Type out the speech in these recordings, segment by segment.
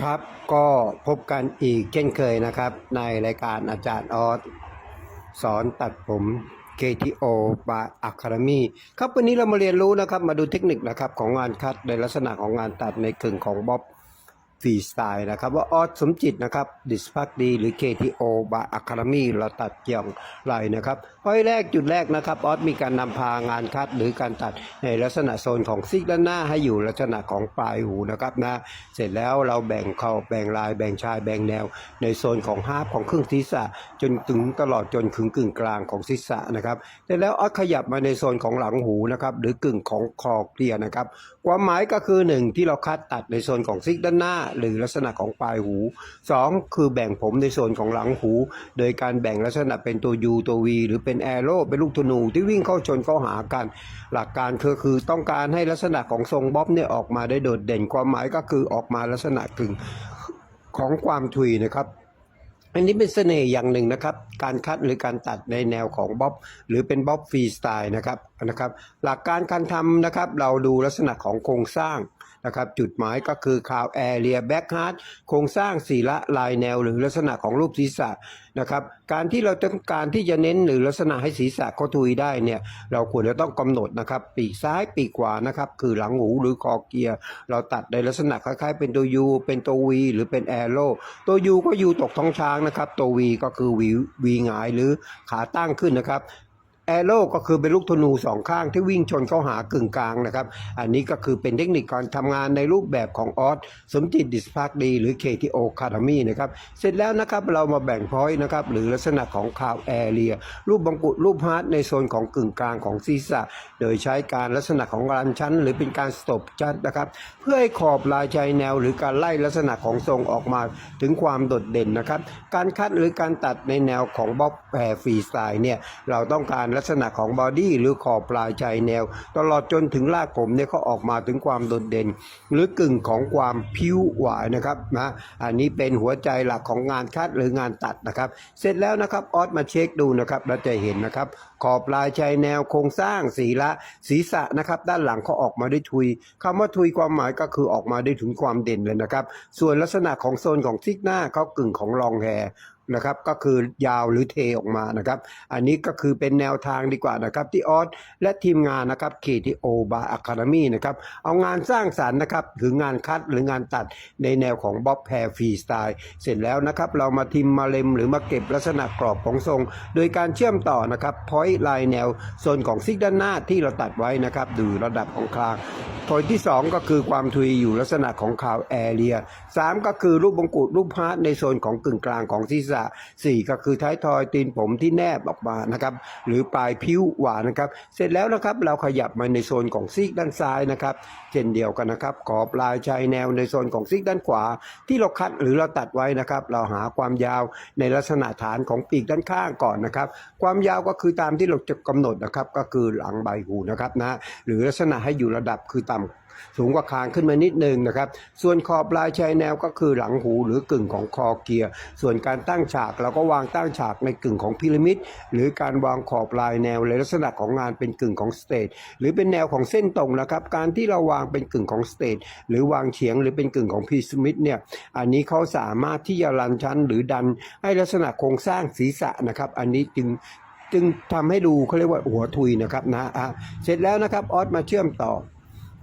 ครับก็พบกันอีกเช่นเคยนะครับ ในรายการอาจารย์ออสสอนตัดผม KTO by Academy ครับวันนี้เรามาเรียนรู้นะครับ มาดูเทคนิคนะครับของงานคัดในลักษณะของงานตัดในกึ่งของบ๊อบ ฟรีสไตล์นะครับ ว่าออสสมจิตนะครับดิสพักดีหรือ KTO by Academy เราตัดอย่างไรนะครับข้อแรกจุดแรกนะครับออสมีการนำพางานคัดหรือการตัดในลักษณะโซนของซิกด้านหน้าให้อยู่ลักษณะของปลายหูนะครับนะเสร็จแล้วเราแบ่งเข้าแบ่งลายแบ่งชายแบ่งแนว ในโซนของฮาร์ปของครึ่งศีรษะ จนถึงตลอดจนถึงกึ่งกลางของศีรษะนะครับเสร็จแล้วออสขยับมาในโซนของหลังหูนะครับหรือกึ่งของคอเคลียนะครับความหมายก็คือหนึ่งที่เราคัดตัดในโซนของซิกด้านหน้าหรือลักษณะของปลายหูสองคือแบ่งผมในโซนของหลังหู โดยการแบ่งลักษณะเป็นตัว U ตัว V หรือเป็นแอโร่เป็นลูกธนูที่วิ่งเข้าชนเข้าหากัน หลักการคือคือต้องการให้ลักษณะของทรงบ๊อบเนี่ยออกมาได้โดดเด่นความหมายก็คือออกมาลักษณะกึ่งของความทุยนะครับอันนี้เป็นเสน่ห์อย่างหนึ่งนะครับ การคัดหรือการตัดในแนวของบ๊อบหรือเป็นบ๊อบฟรีสไตล์นะครับนะครับ หลักการการทำนะครับ เราดูลักษณะของโครงสร้าง นะครับจุดหมายก็คือคาวแอเรียแบ็กฮาร์ดโครงสร้างสีละลายแนวหรือลักษณะของรูปศีรษะนะครับการที่เราต้องการที่จะเน้นหรือลักษณะให้ศีรษะเขาทุยได้เนี่ยเราควรจะต้องกำหนดนะครับปีกซ้ายปีกขวานะครับคือหลังหูหรือคอเกียร์ เราตัดในลักษณะคล้ายๆ เป็นตัว U เป็นตัว V หรือเป็นแอโร่ตัว U ก็ U ตกท้องช้างนะครับตัว V ก็คือ V V หงายหรือขาตั้งขึ้นนะครับ แอโร่ก็คือเป็นลูกธนูสองข้างที่วิ่งชนเข้าหากึ่งกลางนะครับ อันนี้ก็คือเป็นเทคนิคการทำงานในรูปแบบของออสสมจิตดิสพาร์คดี หรือ KTO c a d e m y นะครับ เสร็จแล้วนะครับเรามาแบ่งพอยต์นะครับ หรือลักษณะของคาวแอเรียรูปบังกุฎรูปฮาร์ดในโซนของกึ่งกลางของศีรษะ โดยใช้การลักษณะของรันชั้น หรือเป็นการสตบชัดนะครับ เพื่อให้ขอบลายชายแนว หรือการไล่ลักษณะของทรงออกมาถึงความโดดเด่นนะครับ การคัดหรือการตัดในแนวของบ๊อบแพรฟรีสไตล์เนี่ยเราต้องการลักษณะของบอดี้หรือขอบปลายชายแนว ตลอดจนถึงรากผมเนี่ยเขาออกมาถึงความโดดเด่น หรือกึ่งของความผิวหวานนะครับนะอันนี้เป็นหัวใจหลักของงานคัดหรืองานตัดนะครับ เสร็จแล้วนะครับออสมาเช็คดูนะครับเราจะเห็นนะครับขอบปลายชายแนวโครงสร้างสีละศีรษะนะครับ ด้านหลังเขาออกมาได้ทุยคำว่าทุยความหมายก็คือออกมาได้ถึงความเด่นเลยนะครับ ส่วนลักษณะของโซนของซิกหน้าเขากึ่งของลองแฮ นะครับก็คือยาวหรือเทออกมานะครับ อันนี้ก็คือเป็นแนวทางดีกว่านะครับที่ออสและทีมงานนะครับ KTO Bar Academy นะครับเอางานสร้างสรรค์นะครับหรืองานคัดหรืองานตัดในแนวของบ๊อบแพรฟรีสไตล์เสร็จแล้วนะครับ เรามาทิมมาเล็มหรือมาเก็บลักษณะกรอบของทรง โดยการเชื่อมต่อนะครับพอยต์ลายแนวโซนของซิกด้านหน้าที่เราตัดไว้นะครับดูระดับของคลางพอยที่ 2 ก็คือความทุยอยู่ลักษณะของคาวแอเรีย3ก็คือรูปบงกุฎรูปฮาร์ดในโซนของกึ่งกลางของศีรษะ4 ก็คือท้ายทอยตีนผมที่แนบออกมานะครับหรือปลายผิวหวานนะครับ เสร็จแล้วนะครับเราขยับมาในโซนของซีกด้านซ้ายนะครับ เช่นเดียวกันนะครับ ขอบลายชายแนวในโซนของซีกด้านขวา ที่เราคัดหรือเราตัดไว้นะครับ เราหาความยาวในลักษณะฐานของปีกด้านข้างก่อนนะครับ ความยาวก็คือตามที่เราจะกำหนดนะครับก็คือหลังใบหูนะครับนะหรือลักษณะให้อยู่ระดับคือต่ำสูงกว่าคางขึ้นมานิดนึงนะครับ ส่วนขอบลายชายแนวก็คือหลังหูหรือกึ่งของคอเกียร์ ส่วนการตั้งฉากเราก็วางตั้งฉากในกึ่งของพีระมิด หรือการวางขอบลายแนวในลักษณะของงานเป็นกึ่งของสเตทหรือเป็นแนวของเส้นตรงนะครับ การที่เราวางเป็นกึ่งของสเตทหรือวางเฉียงหรือเป็นกึ่งของพีระมิดเนี่ย อันนี้เขาสามารถที่จะรันชั้นหรือดันให้ลักษณะโครงสร้างศีรษะนะครับ อันนี้จึงจึงทำให้ดูเขาเรียกว่าหัวทุยนะครับนะอะเสร็จแล้วนะครับออสมาเชื่อมต่อ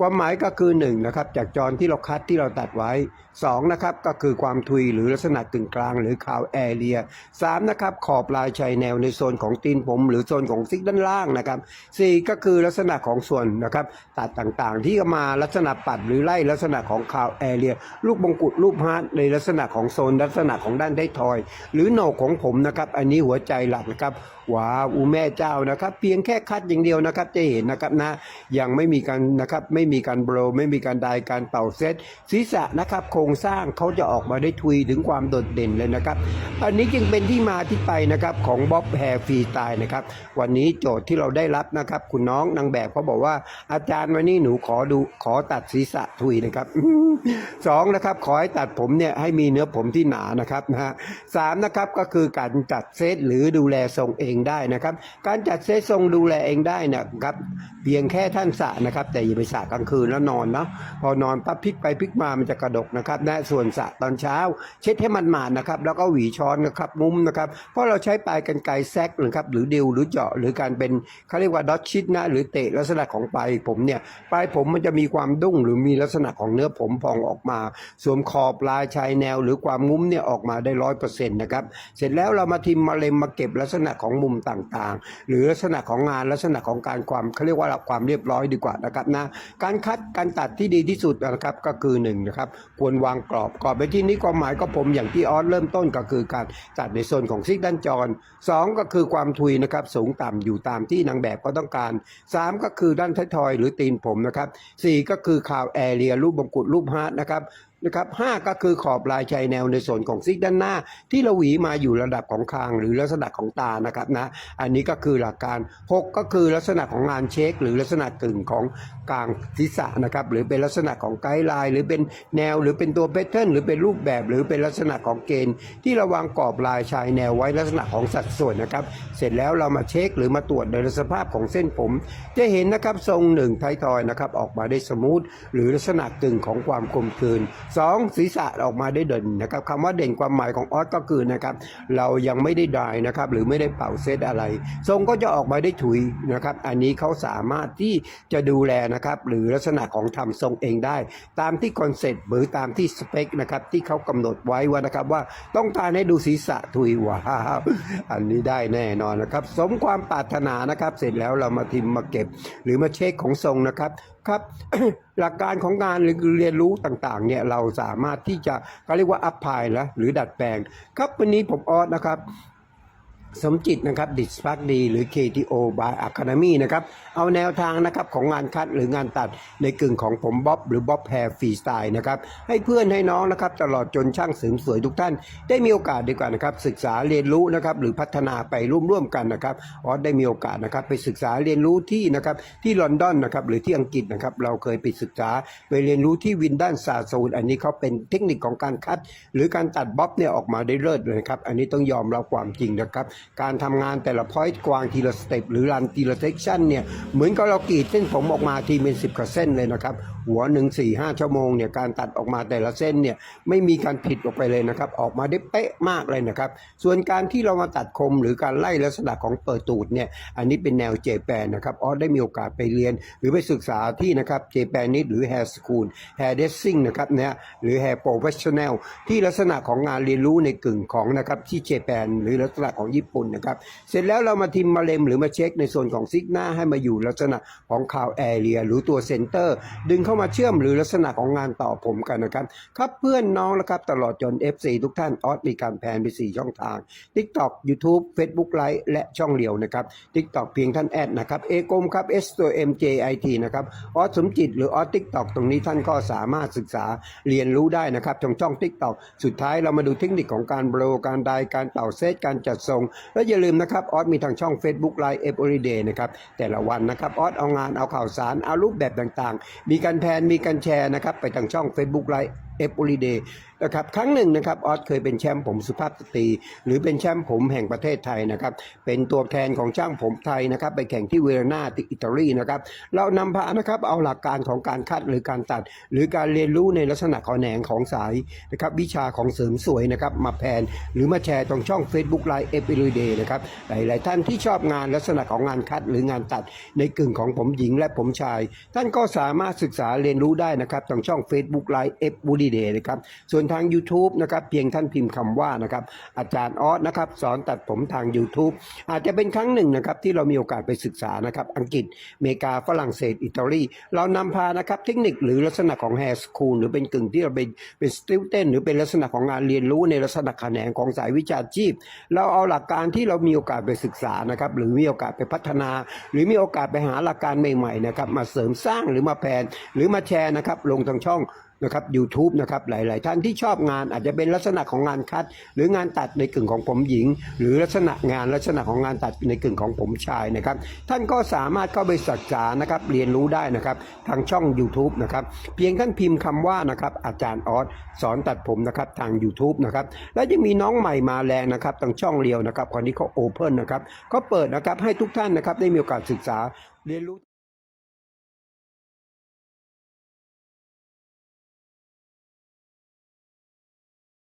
ความหมายก็คือ1นะครับจากจรที่เราคัดที่เราตัดไว้2นะครับก็คือความทุยหรือลักษณะกึ่งกลางหรือคาวแอเรีย3นะครับขอบลายชายแนวในโซนของตีนผม หรือโซนของซิกด้านล่างนะครับ4ก็คือลักษณะของส่วนนะครับตัดต่างๆ ที่มาลักษณะปัดหรือไล่ลักษณะของคาวแอเรียลูกบงกุฎรูปฮาร์ดในลักษณะของโซนลักษณะของด้านท้ทอย หรือโหนกของผมนะครับอันนี้หัวใจหลักนะครับว้าวอูแม่เจ้านะครับ เพียงแค่คัดอย่างเดียวนะครับจะเห็นนะครับนะยังไม่มีการนะครับไม่มีการโบรไม่มีการไดการเป่าเซตศีรษะนะครับโครงสร้างเขาจะออกมาได้ทุยถึงความโดดเด่นเลยนะครับ อันนี้จึงเป็นที่มาที่ไปนะครับของบ๊อบแฮร์ฟรีสไตล์นะครับวันนี้โจทย์ที่เราได้รับนะครับ คุณน้องนางแบบเขาบอกว่าอาจารย์วันนี้หนูขอดูขอตัดศีรษะทุยนะครับสองนะครับขอให้ตัดผมเนี่ยให้มีเนื้อผมที่หนานะครับนะฮะสามนะครับก็คือการจัดเซตหรือดูแลทรงเองได้นะครับ การจัดเซตทรงดูแลเองได้นะครับ เพียงแค่ท่านสระนะครับ แต่อย่าไปสระกลางคืนแล้วนอนเนาะพอนอนปั๊บพลิกไปพลิกมามันจะกระดกนะครับและส่วนสะตอนเช้า เช็ดให้มันหมาดนะครับ แล้วก็หวีช้อนนะครับมุมนะครับเพราะเราใช้ปลายกันไกแซกหรือครับหรือดิวหรือเจาะหรือการเป็นเขาเรียกว่าดอทชิดนะหรือเตะลักษณะของปลายผมเนี่ยปลายผมมันจะมีความดุ้งหรือมีลักษณะของเนื้อผมพองออกมาส่วนขอบลายชายแนว หรือความงุ้มเนี่ยออกมาได้ร้อยเปอร์เซ็นต์นะครับเสร็จแล้วเรามาทิมมาเล็มมาเก็บลักษณะของมุมต่างๆ หรือลักษณะของงานลักษณะของการความเขาเรียกว่าความเรียบร้อยดีกว่านะครับนะการคัดการตัดที่ดีที่สุดนะครับก็คือหนึ่งนะครับควรวางกรอบกรอบไปที่นี้ความหมายก็ผมอย่างที่ออสเริ่มต้นก็คือการตัดในโซนของซิกด้านจรสองก็คือความทุยนะครับสูงต่ำอยู่ตามที่นางแบบก็ต้องการสามก็คือด้านท้ายทอยหรือตีนผมนะครับสี่ก็คือข่าวแอเรียรูปบงกุฎรูปฮาร์ดนะครับ นะครับห้าก็คือขอบลายชายแนวในส่วนของซิกด้านหน้า ที่เราหวีมาอยู่ระดับของคางหรือลักษณะของตานะครับนะอันนี้ก็คือหลักการ 6 ก็คือลักษณะของงานเช็ค หรือลักษณะกึ่งของกลางศีรษะนะครับหรือเป็นลักษณะของไกด์ไลน์หรือเป็นแนวหรือเป็นตัวแพทเทิร์นหรือเป็นรูปแบบ หรือเป็นลักษณะของเกณฑ์ ที่เราวางกรอบลายชายแนวไว้ลักษณะของสัดส่วนนะครับเสร็จแล้วเรามาเช็คหรือมาตรวจโดยสภาพของเส้นผม จะเห็นนะครับทรงหนึ่งไทยทอยนะครับออกมาได้สมูทหรือลักษณะกึ่งของความกลมกลืนสองศีรษะออกมาได้เด่นนะครับคำว่าเด่นความหมายของออสก็คือนะครับเรายังไม่ได้ดายนะครับหรือไม่ได้เป่าเซตอะไร ทรงก็จะออกมาได้ถุยนะครับอันนี้เขาสามารถที่จะดูแลนะครับหรือลักษณะของทำทรงเองได้ ตามที่คอนเซ็ปต์หรือตามที่สเปคนะครับที่เขากำหนดไว้ว่านะครับว่าต้องการให้ดูศีรษะถุยว้าวอันนี้ได้แน่นอนนะครับสมความปรารถนานะครับเสร็จแล้วเรามาทิมมาเก็บ หรือมาเช็คของทรงนะครับ ครับหลักการของการเรียนรู้ต่างๆเนี่ยเราสามารถที่จะเขาเรียกว่าอัพพายนะหรือดัดแปลง ครับวันนี้ผมออสนะครับ สมจิตนะครับดิสพักดีหรือ KTO by Academy นะครับเอาแนวทางนะครับของงานคัดหรืองานตัดในกึ่งของผมบ๊อบหรือบ๊อบแฮร์ฟรีสไตล์นะครับให้เพื่อนให้น้องนะครับตลอดจนช่างเสริมสวยทุกท่าน ได้มีโอกาสดีกว่านะครับศึกษาเรียนรู้นะครับหรือพัฒนาไปร่วมๆกันนะครับออสได้มีโอกาสนะครับไปศึกษาเรียนรู้ที่นะครับที่ลอนดอนนะครับหรือที่อังกฤษนะครับเราเคยไปศึกษาไปเรียนรู้ที่วินดันซาโซนอันนี้เขาเป็นเทคนิคของการคัด หรือการตัดบ๊อบเนี่ยออกมาได้เลิศเลยนะครับอันนี้ต้องยอมรับความจริงนะครับการทำงานแต่ละพอยต์กวางทีละสเต็ปหรือรันทีละเซกชันเนี่ยเหมือนกับเรากรีดเส้นผมออกมาทีเป็นสิบกว่าเส้นเลยนะครับ หัวหนึ่งสี่ห้าชั่วโมงเนี่ยการตัดออกมาแต่ละเส้นเนี่ยไม่มีการผิดออกไปเลยนะครับ ออกมาได้เป๊ะมากเลยนะครับ ส่วนการที่เรามาตัดคมหรือการไล่ลักษณะของเปิดตูดเนี่ยอันนี้เป็นแนวเจแปนนะครับออสได้มีโอกาสไปเรียน หรือไปศึกษาที่นะครับเจแปนนิดหรือ Hair School Hair Dressing นะครับเนี่ยหรือ Hair Professional ที่ลักษณะของงานเรียนรู้ในกึ่งของนะครับที่เจแปนหรือลักษณะของญี่ปุ่นนะครับ เสร็จแล้วเรามาทิมมาเล็มหรือมาเช็คในส่วนของซิกหน้าให้มาอยู่ลักษณะของคาวแอเรียหรือตัวเซนเตอร์ ดึงเข้ามาเชื่อมหรือลักษณะของงานต่อผมกันนะครับ ครับเพื่อนน้องนะครับตลอดจน FC ทุกท่านออสมีการแพนไป 4 ช่องทาง TikTok YouTube Facebook Live และช่องเดียวนะครับ TikTok เพียงท่านแอดนะครับเอกมครับ S ตัว MJIT นะครับออสสมจิตหรือออส TikTok ตรงนี้ท่านก็สามารถศึกษาเรียนรู้ได้นะครับช่องช่อง TikTok สุดท้ายเรามาดูเทคนิคของการโบรการไดการเป่าเซตการจัดทรงและอย่าลืมนะครับออสมีทางช่อง Facebook Live Everyday นะครับแต่ละวันนะครับออสเอางานเอาข่าวสารเอารูปแบบต่างๆ มีการแพนมีการแชร์นะครับไปทางช่อง Facebook Live Everyday นะครับครั้งหนึ่งนะครับออสเคยเป็นแชมป์ผมสุภาพสตรี หรือเป็นแชมป์ผมแห่งประเทศไทยนะครับเป็นตัวแทนของช่างผมไทยนะครับไปแข่งที่เวรนาที่อิตาลีนะครับเรานำพานะครับเอาหลักการของการคัดหรือการตัด หรือการเรียนรู้ในลักษณะขอแหนงของสายนะครับวิชาของเสริมสวยนะครับมาแพนหรือมาแชร์ตรงช่อง Facebook Live Everyday นะครับหลายๆท่านที่ชอบงานลักษณะของงานคัดหรืองานตัดในกึ่งของผมหญิงและผมชาย ท่านก็สามารถศึกษาเรียนรู้ได้นะครับทางช่อง Facebook Live Everyday นะครับส่วนทาง YouTube นะครับเพียงท่านพิมพ์คำว่านะครับอาจารย์ออสนะครับสอนตัดผมทาง YouTube อาจจะเป็นครั้งหนึ่งนะครับที่เรามีโอกาสไปศึกษานะครับอังกฤษอเมริกาฝรั่งเศส อิตาลี เรานำพานะครับเทคนิคหรือลักษณะของ Hair School หรือเป็นกึ่งที่เราเป็นเป็นสติลเต้นหรือเป็นลักษณะของงานเรียนรู้ในลักษณะแขนงของสายวิชาชีพ เราเอาหลักการที่เรามีโอกาสไปศึกษานะครับหรือมีโอกาสไปพัฒนา หรือมีโอกาสไปหาหลักการใหม่ๆนะครับมาเสริมสร้างหรือมาแพนหรือมาแชร์นะครับลงทางช่อง นะครับ YouTube นะครับหลาย ๆ ท่านที่ชอบงานอาจจะเป็นลักษณะของงานคัด หรืองานตัดในกึ่งของผมหญิง หรือลักษณะงานลักษณะของงานตัดในกึ่งของผมชายนะครับ ท่านก็สามารถเข้าไปศึกษานะครับเรียนรู้ได้นะครับทางช่อง YouTube นะครับเพียงท่านพิมพ์คำว่านะครับอาจารย์ออสสอนตัดผมนะครับทาง YouTube นะครับแล้วยังมีน้องใหม่มาแรงนะครับทางช่องเรียวนะครับคนนี้เขาโอเพนนะครับก็เปิดนะครับให้ทุกท่านนะครับได้มีโอกาสศึกษาเรียนรู้